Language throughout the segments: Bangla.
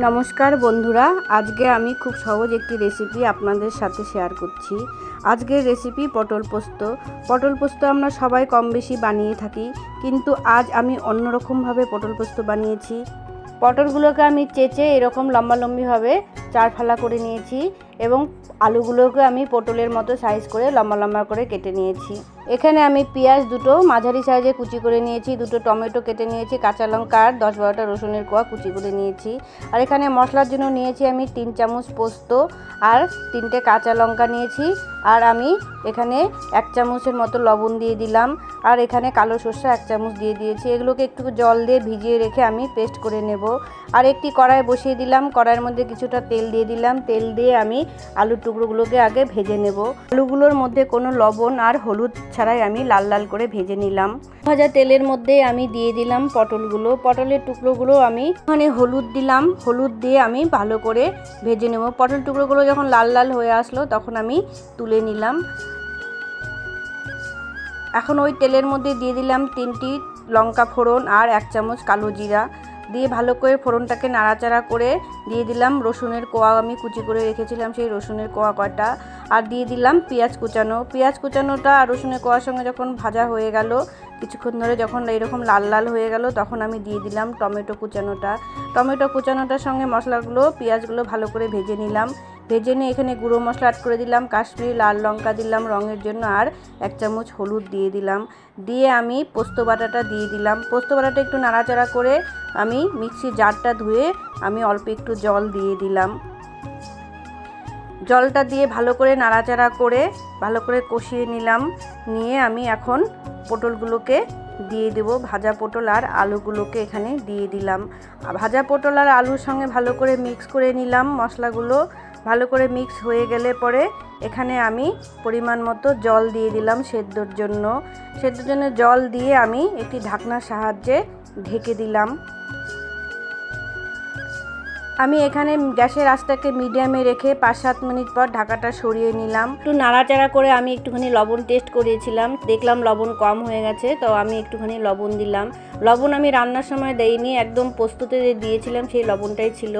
নমস্কার বন্ধুরা, আজকে আমি খুব সহজ একটি রেসিপি আপনাদের সাথে শেয়ার করছি। আজকের রেসিপি পটল পোস্ত। পটল পোস্ত আমরা সবাই কম বেশি বানিয়ে থাকি, কিন্তু আজ আমি অন্যরকমভাবে পটল পোস্ত বানিয়েছি। পটলগুলোকে আমি চেচে এরকম লম্বা লম্বিভাবে চার ফালা করে নিয়েছি এবং আলুগুলোকে আমি পটলের মতো সাইজ করে লম্বা লম্বা করে কেটে নিয়েছি। এখানে আমি পেঁয়াজ দুটো, মাঝারি সাইজে কুচি করে নিয়েছি, দুটো টমেটো কেটে নিয়েছি, কাঁচা লঙ্কা আর দশ বারোটা রসুনের কোয়া কুচি করে নিয়েছি। আর এখানে মশলার জন্য নিয়েছি আমি তিন চামচ পোস্ত আর তিনটে কাঁচা লঙ্কা নিয়েছি। আর আমি এখানে এক চামচের মতো লবণ দিয়ে দিলাম। আর এখানে কালো সর্ষে এক চামচ দিয়ে দিয়েছি। এগুলোকে একটু জল দিয়ে ভিজিয়ে রেখে আমি পেস্ট করে নেব। আর একটি কড়াই বসিয়ে দিলাম। কড়াইয়ের মধ্যে কিছুটা তেল দিয়ে দিলাম। তেল দিয়ে আমি আলুর টুকরোগুলোকে আগে ভেজে নেব। আলুগুলোর মধ্যে কোনো লবণ আর হলুদ ছাড়াই আমি লাল লাল করে ভেজে নিলাম। ভাজা তেলের মধ্যে আমি দিয়ে দিলাম পটলগুলো। পটলের টুকরোগুলো আমি ওখানে হলুদ দিলাম। হলুদ দিয়ে আমি ভালো করে ভেজে নেব। পটল টুকরোগুলো যখন লাল লাল হয়ে আসলো তখন আমি তুলে নিলাম। এখন ওই তেলের মধ্যে দিয়ে দিলাম তিনটি লঙ্কা ফোড়ন আর এক চামচ কালো জিরা। দিয়ে ভালো করে ফোড়নটাকে নাড়াচাড়া করে দিয়ে দিলাম রসুনের কোয়া আমি কুচি করে রেখেছিলাম, সেই রসুনের কোয়া কটা আর দিয়ে দিলাম পেঁয়াজ কুচানো। পেঁয়াজ কুচানোটা আর রসুনের কোয়ার সঙ্গে যখন ভাজা হয়ে গেল কিছুক্ষণ ধরে যখন এরকম লাল লাল হয়ে গেল, তখন আমি দিয়ে দিলাম টমেটো কুচানোটা। টমেটো কুচানোটার সঙ্গে মশলাগুলো, পেঁয়াজগুলো ভালো করে ভেজে নিলাম। ভেজে নিয়ে এখানে গুঁড়ো মশলা অ্যাড করে দিলাম, কাশ্মীরি লাল লঙ্কা দিলাম রঙের জন্য, আর এক চামচ হলুদ দিয়ে দিলাম। দিয়ে আমি পোস্ত বাটাটা দিয়ে দিলাম। পোস্ত বাটাটা একটু নাড়াচাড়া করে আমি মিক্সির জারটা ধুয়ে আমি অল্প একটু জল দিয়ে দিলাম। জলটা দিয়ে ভালো করে নাড়াচাড়া করে, ভালো করে কষিয়ে নিলাম। নিয়ে আমি এখন পটলগুলোকে দিয়ে দেব। ভাজা পটল আর আলুগুলোকে এখানে দিয়ে দিলাম। ভাজা পটল আর আলুর সঙ্গে ভালো করে মিক্স করে নিলাম মশলাগুলো। ভালো করে মিক্স হয়ে গেলে পরে এখানে আমি পরিমাণ মতো জল দিয়ে দিলাম সেদ্ধর জন্য। সেদ্ধর জন্য জল দিয়ে আমি একটি ঢাকনার সাহায্যে ঢেকে দিলাম। আমি এখানে গ্যাসের আঁচটাকে মিডিয়ামে রেখে পাঁচ সাত মিনিট পর ঢাকাটা সরিয়ে নিলাম। একটু নাড়াচাড়া করে আমি একটুখানি লবণ টেস্ট করিয়েছিলাম। দেখলাম লবণ কম হয়ে গেছে, তো আমি একটুখানি লবণ দিলাম। লবণ আমি রান্নার সময় দেইনি, একদম প্রস্তুতে দিয়েছিলাম, সেই লবণটাই ছিল।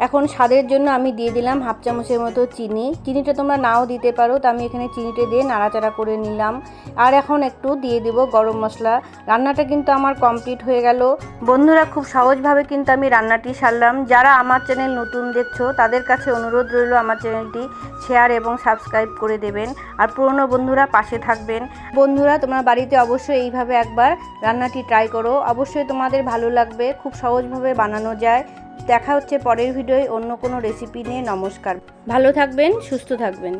এখন স্বাদের জন্য আমি দিয়ে দিলাম হাফ চামচের মতো চিনি। চিনিটা তোমরা নাও দিতে পারো, তো আমি এখানে চিনিটা দিয়ে নাড়াচাড়া করে নিলাম। আর এখন একটু দিয়ে দেব গরম মশলা। রান্নাটা কিন্তু আমার কমপ্লিট হয়ে গেল। বন্ধুরা, খুব সহজভাবে কিন্তু আমি রান্নাটি সারলাম। যারা আমার চ্যানেল নতুন দেখছ, তাদের কাছে অনুরোধ রইল আমার চ্যানেলটি শেয়ার এবং সাবস্ক্রাইব করে দেবেন। আর পুরনো বন্ধুরা, পাশে থাকবেন। বন্ধুরা, তোমরা বাড়িতে অবশ্যই এইভাবে একবার রান্নাটি ট্রাই করো। অবশ্যই তোমাদের ভালো লাগবে, খুব সহজভাবে বানানো যায়। দেখা হচ্ছে পরের ভিডিওয় অন্য কোনো রেসিপি নিয়ে। নমস্কার। ভালো থাকবেন সুস্থ থাকবেন।